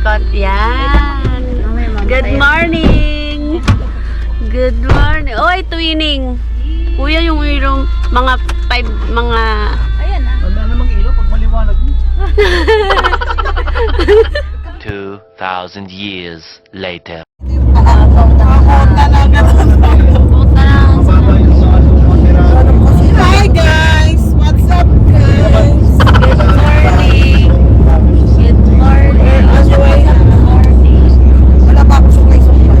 Yan. Good morning. Good morning. Oy, twinning. Kuya, yung irong mga five, mga... Ayan na. Wala namang ilaw pag maliwanag mo. 2,000 years later. Mababa yung sa ano, mga tirado. Hi guys! What's up guys? Good morning. Good morning. Good morning. Wala pa ako suklay-suklay.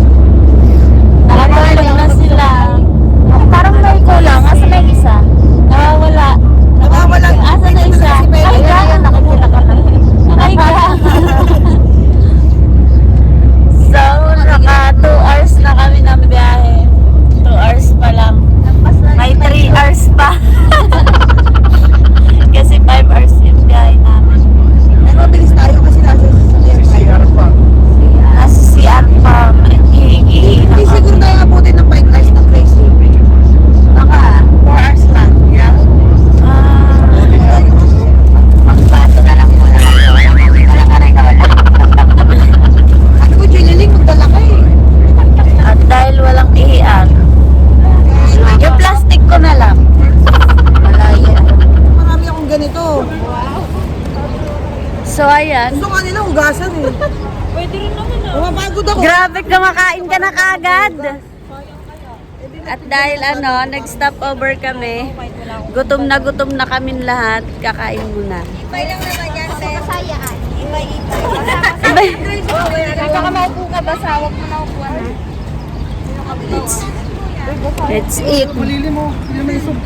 Nakatulog na sila. Parang may kulang. Asa na yung isa? Nawawala. Nawawala. Asa na isa? Ay, ka. Nakikita ka na. Ay, ka. So, naka 2 hours na kami ng biyahe. 2 hours pa lang. May 3 hours pa. Kasi 5 hours yung biyahe namin. Pero mabilis tayo kasi nasa sasakyan tayo. CR pa. Nasa CR pa. Hihingi. Hindi siguro tayo abutin ng bike life ng Tracy. Baka 4 hours lang. Yeah. Ah. Magbato na lang muna. Wala ka rin wala. Ano ko, Jililing, magdala ka eh. At dahil walang ihian, yung plastic ko na lang. Wala yan. Marami akong ganito. So, ayan. Gusto nga nila hugasan eh. Pwede rin naman ah. Pumapagod ako. Grabe, kumakain ka na kagad. At dahil ano, nag-stop over kami, gutom na gutom na kami lahat, kakain muna. Ibay lang naman yan, sir. Kasayaan. Ibay, Baka maupo ka ba? Sawag mo na upo na. Let's, let's eat. Malili mo. Hindi mo isog.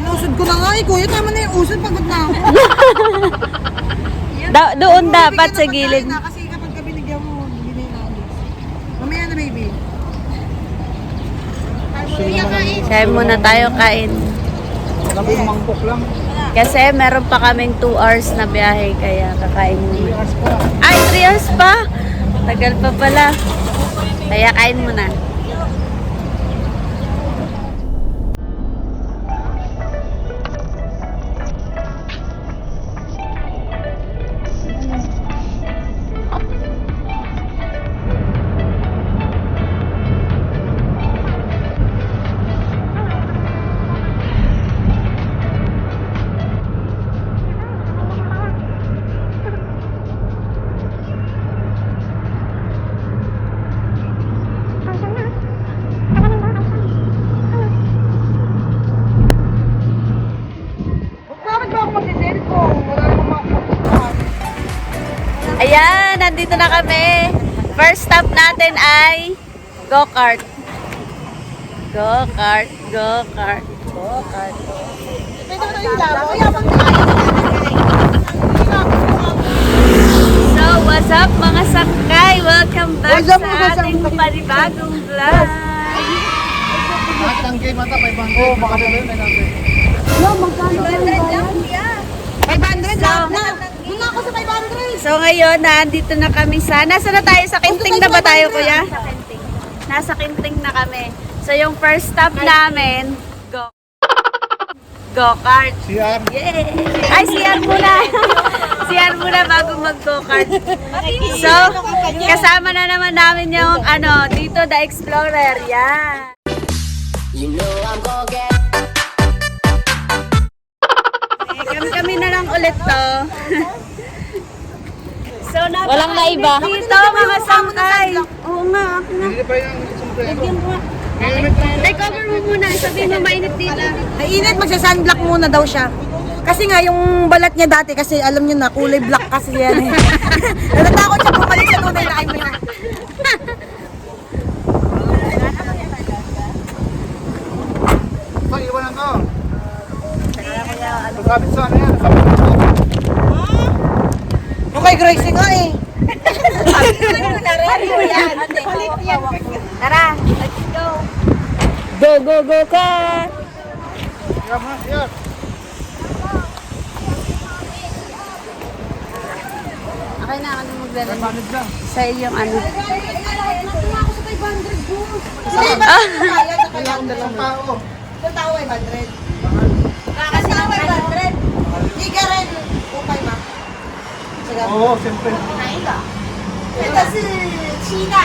Inusod ko na nga eh, kuya. Tama na yung usod. Pagod na ako. Doon dapat sa gilid. pagkain na Kasi kapag ka binigyan mo, hindi na yung alis. Mamaya na, baby. Kaya muna tayo kain. Mangkok lang. Kasi meron pa kaming 2 hours na biyahe, kaya kakain muna. Ay, 3 hours pa? Tagal pa pala. Kaya kain muna. Nandito na kami. First stop natin ay go-kart. Go-kart, go-kart, go-kart. Pwede mo na yung labo. Yabang na kayo. So, what's up mga sakay? Welcome back What's up, sa mga ating panibagong vlog. Lahat ng game ata, 500. Oo, baka na rin, 900. 500 lang, kuya. 500 lang na. Doon na ako sa 500. So ngayon, nandito na kami sa... Nasa na tayo? Sa Kinting na ba tayo, kuya? Nasa Kinting na kami. So yung first stop namin, go. Go-kart. CR. Yay! Ay, CR muna. CR muna bago mag-go-kart. So, kasama na naman namin yung ano, dito the Explorer. Yan. Eh, Kami-kami na lang ulit to. so, Walang naiba. Dito, mga sangkay. Oo nga, ako na. Hindi pa yung sombrero. Take over mo muna. Sabihin mo mainit dito. Mainit, magsa-sunblock muna daw siya. Kasi nga, yung balat niya dati, kasi alam niyo na, kulay black kasi yan eh. Natatakot siya bumalik sa tunay na ay mo na. Ito, iwanan ko. Pagkabit sa ano yan, kay Gracie nga eh. Tara, let's go. Go, go, go, car! Mo na, CR. Okay na, ano maglalaro? 500 lang. Sa iyong ano. Hindi ba? Ah. Kailangan dalawang tao. Isang tao 500. Kasi 500. Hindi ka rin. Okay, ma. Sige. Oo, Oo, siyempre. Ito si China.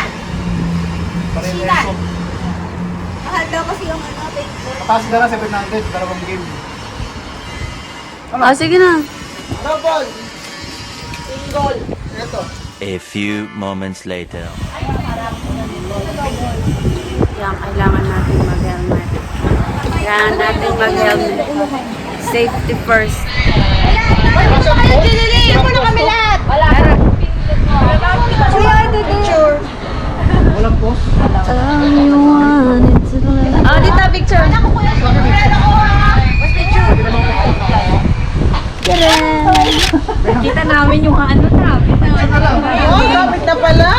Pare-reso. Mahal daw kasi yung ano, baseball. Mataas ka na 700, dalawang game. Ah, sige na. Double! Single. Ito. A few moments later. Yan, kailangan natin mag-helmet. Kailangan natin mag-helmet. Safety first. Mo na kami lahat. Wala. Picture. Walang post. Oh, dito picture. Kita namin yung ano na. Oh, kapit na pala.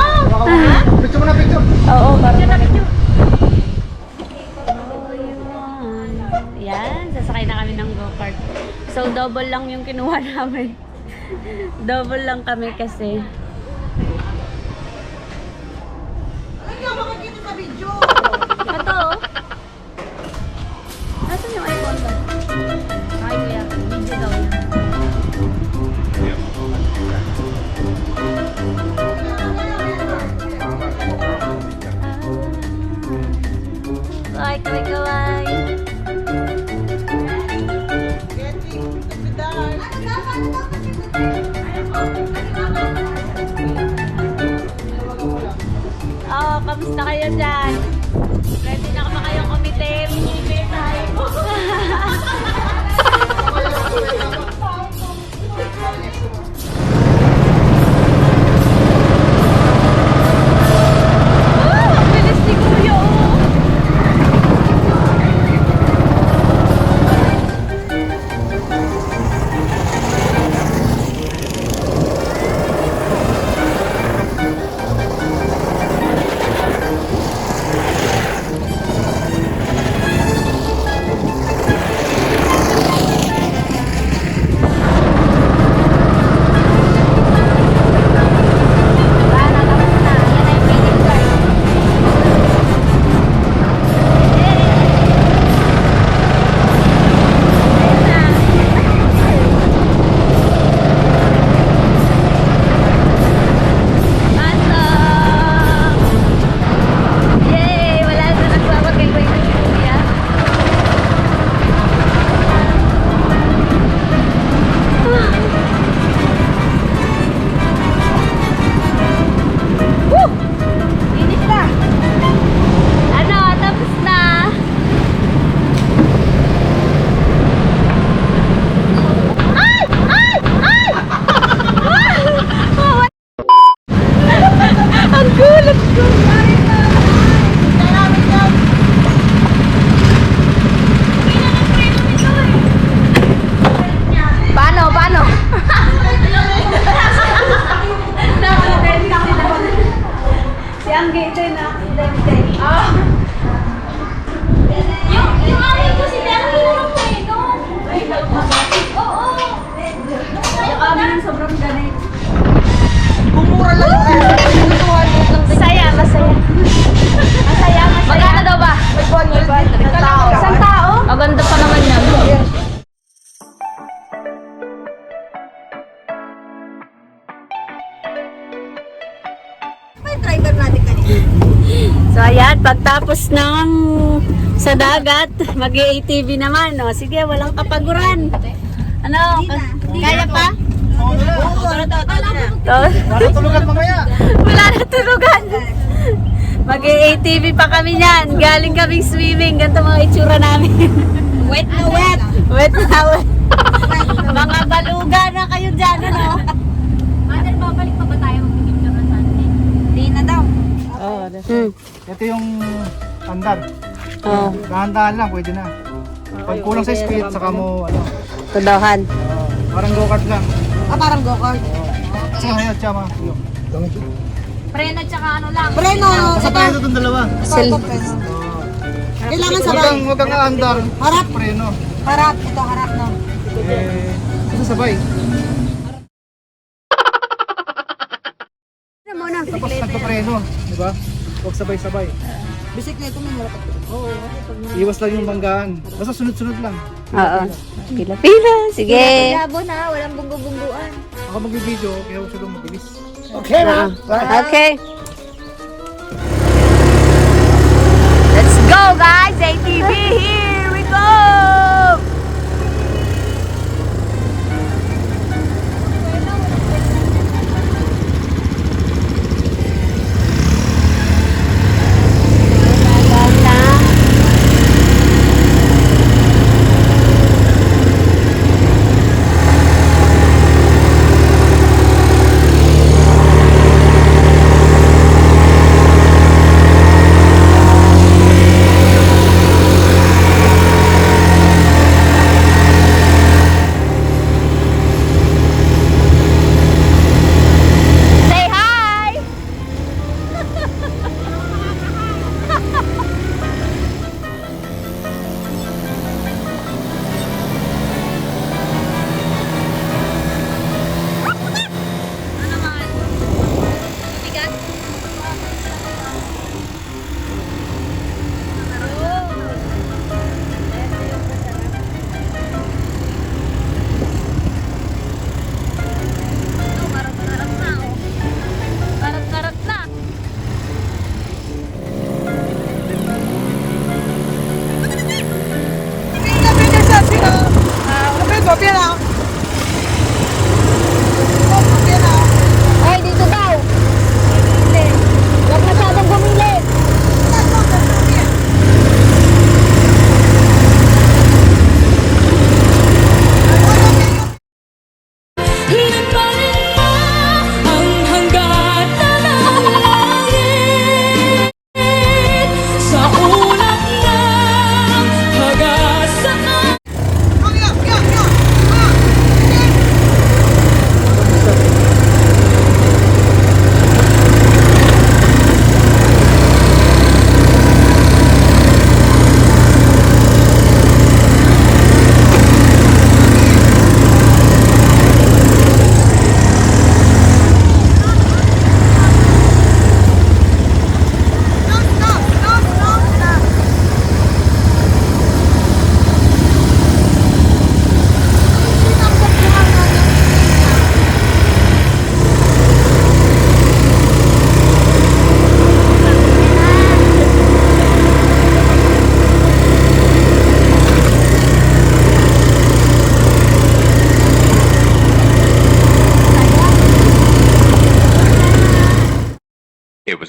Picture mo na picture. Oo, parang picture. Yan, sasakay na kami ng go-kart. So, double lang yung kinuha namin. double lang kami kasi. Kamusta kayo dyan? Pagtapos ng sa dagat, mag atv naman. O, sige, walang kapaguran. Ano? Kaya pa? Oo, wala. To, Para tulugan mamaya. wala na tulugan. mag atv pa kami niyan. Galing kaming swimming. Ganito mga itsura namin. Wet na wet. Wet na wet. mga baluga na kayo dyan, ano? Mother, babalik pa ba tayo mag-picture ng Sunday? Di na daw. Oo, Hmm. Ito yung andar. Oh, Dahan-dahan lang, pwede na. Pag kulang sa speed, saka mo, ano, tudahan. oo, parang go-kart lang. Ah, parang go-kart. Saka ngayon, tsama. Preno tsaka ano lang. Preno, Sa ito. preno itong dalawa. Ito, preno. Kailangan Huwag sabay. kang, huwag kang aandar. Harap. Preno. Harap. Ito, harap no. Eh, basta sabay. Tapos nagpapreno, di ba? Huwag sabay-sabay. Bisikleta mo harap. Oo. Iwas lang yung banggaan. Basta sunod-sunod lang. Oo. Pila-pila. Sige. Labo na, walang bunggu-bungguan. Ako mag-video, kaya huwag siya mabilis. Okay. Let's go, guys! ATV, here we go!